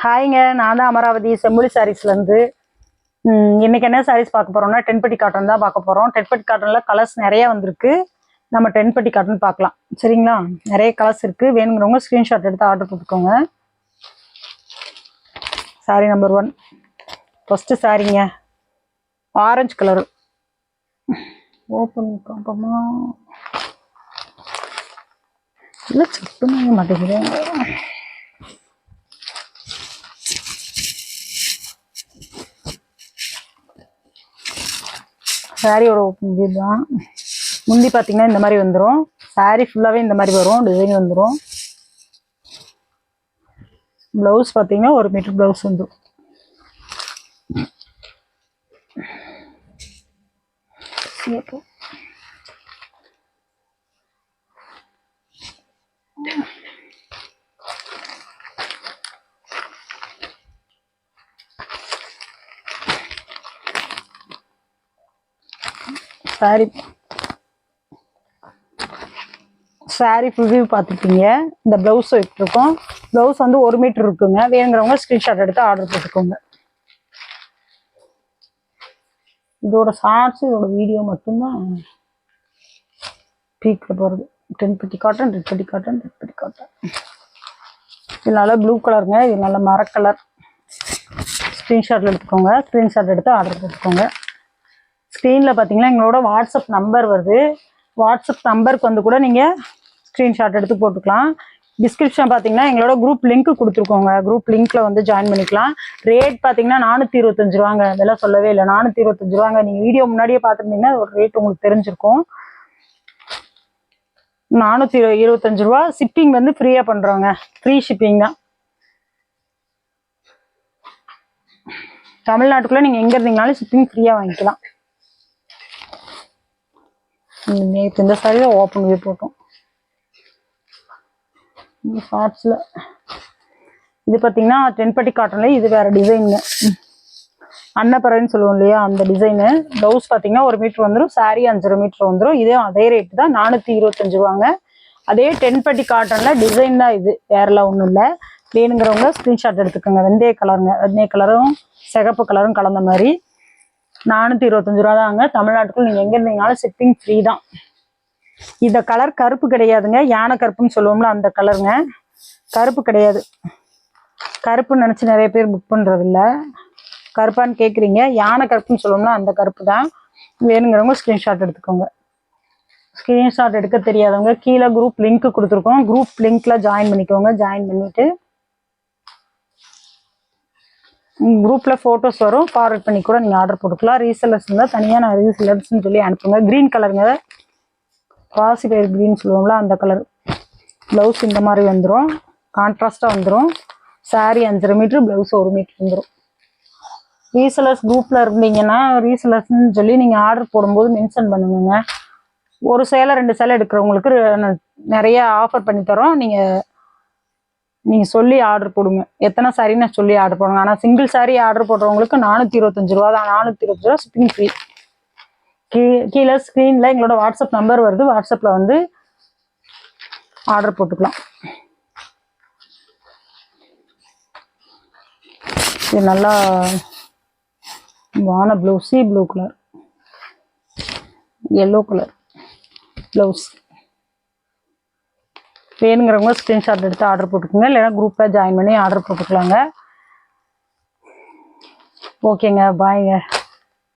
ஹாய்ங்க நான் தான் அமராவதி செம்மொழி சாரீஸ்லேருந்து இன்றைக்கி என்ன சாரீஸ் பார்க்க போகிறோம்னா டென்பட்டி காட்டன் தான் பார்க்க போகிறோம் டென்பட்டி காட்டனில் கலர்ஸ் நிறைய வந்திருக்கு. நம்ம டென்பட்டி காட்டன் பார்க்கலாம். சரிங்களா? நிறைய கலர்ஸ் இருக்குது வேணுங்கிறவங்க ஸ்க்ரீன்ஷாட் எடுத்து ஆர்டர் போட்டுக்கோங்க. சாரி நம்பர் ஒன் ஃபஸ்ட்டு சாரிங்க ஆரஞ்சு கலரு ஓப்பன் பார்ப்போமா இல்லை செக் பண்ண மாட்டேங்குது? சாரியோட ஓப்பன் தான் முந்தி பார்த்தீங்கன்னா இந்த மாதிரி வந்துடும் சாரி ஃபுல்லாகவே இந்த மாதிரி வரும். டிசைன் வந்துடும் ப்ளவுஸ் பார்த்தீங்கன்னா ஒரு மீட்டர் ப்ளவுஸ் வந்துடும் சிவப்பு. சாரி சாரி ரிவ்யூ பார்த்துருப்பீங்க இந்த ப்ளவுஸ் விட்டுருக்கோம் ப்ளவுஸ் வந்து ஒரு மீட்டர் இருக்குங்க. வேணுங்கிறவங்க ஸ்க்ரீன்ஷாட் எடுத்து ஆர்டர் போட்டுக்கோங்க. இதோட ஷார்ட்ஸ் இதோட வீடியோ மட்டும்தான். பீக்கில் போகிறது டென் பட்டி காட்டன் ரெட் பட்டி காட்டன் ரெட் பட்டி காட்டன் இது நல்லா ப்ளூ கலருங்க இது நல்ல மர கலர் ஸ்க்ரீன்ஷாட்டில் எடுத்துக்கோங்க. ஸ்க்ரீன்ஷாட் எடுத்து ஆர்டர் போட்டுக்கோங்க. ஸ்க்ரீனில் பார்த்தீங்கன்னா எங்களோட வாட்ஸ்அப் நம்பர் வருது. வாட்ஸ்அப் நம்பருக்கு வந்து கூட நீங்கள் ஸ்க்ரீன்ஷாட் எடுத்து போட்டுக்கலாம். டிஸ்கிரிப்ஷன் பார்த்தீங்கன்னா எங்களோட குரூப் லிங்க் கொடுத்துருக்கோங்க. குரூப் லிங்க்ல வந்து ஜாயின் பண்ணிக்கலாம். ரேட் பார்த்தீங்கன்னா நானூற்றி இருபத்தஞ்சு ரூபாங்க. இதெல்லாம் சொல்லவே இல்லை. நானூற்றி இருபத்தஞ்சு ரூபாங்க. நீங்கள் வீடியோ முன்னாடியே பார்த்துருந்தீங்கன்னா ஒரு ரேட் உங்களுக்கு தெரிஞ்சிருக்கும். நானூற்றி இருபத்தஞ்சு ரூபா ஷிப்பிங் வந்து ஃப்ரீயாக பண்ணுறோங்க ஃப்ரீ ஷிப்பிங் தான். தமிழ்நாட்டுக்குள்ளே நீங்கள் எங்கே இருந்தீங்கனாலும் ஷிப்பிங் ஃப்ரீயாக வாங்கிக்கலாம். நேற்று இந்த சாரியில் ஓப்பன் வியூ போட்டோம். இந்த ஷார்ட்ஸில் இது பார்த்தீங்கன்னா டென்பட்டி காட்டன்ல இது வேறு டிசைனுங்க அன்னப்பறவைன்னு சொல்லுவோம் இல்லையா அந்த டிசைனு ப்ளவுஸ் பார்த்தீங்கன்னா ஒரு மீட்ரு வந்துடும் சாரீ அஞ்சரை மீட்ரு வந்துடும் இதே அதே ரேட்டு தான் நானூற்றி இருபத்தஞ்சு ரூபாங்க. அதே டென்பட்டி காட்டனில் டிசைன் தான் இது. வேறெல்லாம் ஒன்றும் இல்லை. வேணுங்கிறவங்க ஸ்க்ரீன்ஷாட் எடுத்துக்கோங்க. வெந்தய கலருங்க வெந்தய கலரும் சிகப்பு கலரும் கலந்த மாதிரி. நானூற்றி இருபத்தஞ்சு ரூபா தாங்க தமிழ்நாட்டுக்குள்ள நீங்கள் எங்கே இருந்தீங்கனாலும் ஷிப்பிங் ஃப்ரீ தான். இந்த கலர் கருப்பு கிடையாதுங்க. யானை கருப்புன்னு சொல்லுவோம்ல அந்த கலருங்க கருப்பு கிடையாது. கருப்பு நினச்சி நிறைய பேர் புக் பண்ணுறதில்ல கருப்பான்னு கேட்குறீங்க யானை கருப்புன்னு சொல்லுவோம்ல அந்த கருப்பு தான். வேணுங்கிறவங்க ஸ்க்ரீன்ஷாட் எடுத்துக்கோங்க. ஸ்க்ரீன்ஷாட் எடுக்க தெரியாதவங்க கீழே குரூப் லிங்க் கொடுத்துருக்கோம். குரூப் லிங்க்ல ஜாயின் பண்ணிக்கோங்க. ஜாயின் பண்ணிட்டு குரூப்பில் ஃபோட்டோஸ் வரும். ஃபார்வர்ட் பண்ணி கூட நீங்கள் ஆர்டர் போட்டுக்கலாம். ரீசெல்லர்ஸ் இருந்தால் தனியாக நான் ரீசெல்லர்ஸ்னு சொல்லி அனுப்புங்க. க்ரீன் கலருங்க பாசி பயிர் க்ரீன் சொல்லுவோம்ல அந்த கலர் ப்ளவுஸ் இந்த மாதிரி வந்துடும் கான்ட்ராஸ்டாக வந்துடும் சாரீ அஞ்சரை மீட்ரு ப்ளவுஸ் ஒரு மீட்ரு வந்துடும் ரீசெலர்ஸ் குரூப்பில் இருந்தீங்கன்னா ரீசெல்லர்ஸ்னு சொல்லி நீங்கள் ஆர்டர் போடும்போது மென்ஷன் பண்ணுங்க. ஒரு சேலை ரெண்டு சேலை எடுக்கிறவங்களுக்கு நிறைய ஆஃபர் பண்ணி தரோம். நீங்கள் நீங்கள் சொல்லி ஆர்டர் போடுங்க. எத்தனை சாரின்னு சொல்லி ஆர்டர் போடுங்க. ஆனால் சிங்கிள் சாரி ஆர்டர் போடுறவங்களுக்கு நானூற்றி இருபத்தஞ்சு ரூபா தான். நானூற்றி இருபத்தஞ்சு ரூபா ஷிப்பிங் ஃப்ரீ கீ கீழே ஸ்க்ரீனில் எங்களோட வாட்ஸ்அப் நம்பர் வருது. வாட்ஸ்அப்பில் வந்து ஆர்டர் போட்டுக்கலாம். இது நல்லா வான blue sea blue colour yellow colour blouse வேணுங்கிறவங்க ஸ்க்ரீன்ஷாட் எடுத்து ஆர்டர் போட்டுக்கோங்க. இல்லைன்னா குரூப்பில் ஜாயின் பண்ணி ஆர்டர் போட்டுக்கலாங்க. ஓகேங்க பாய்ங்க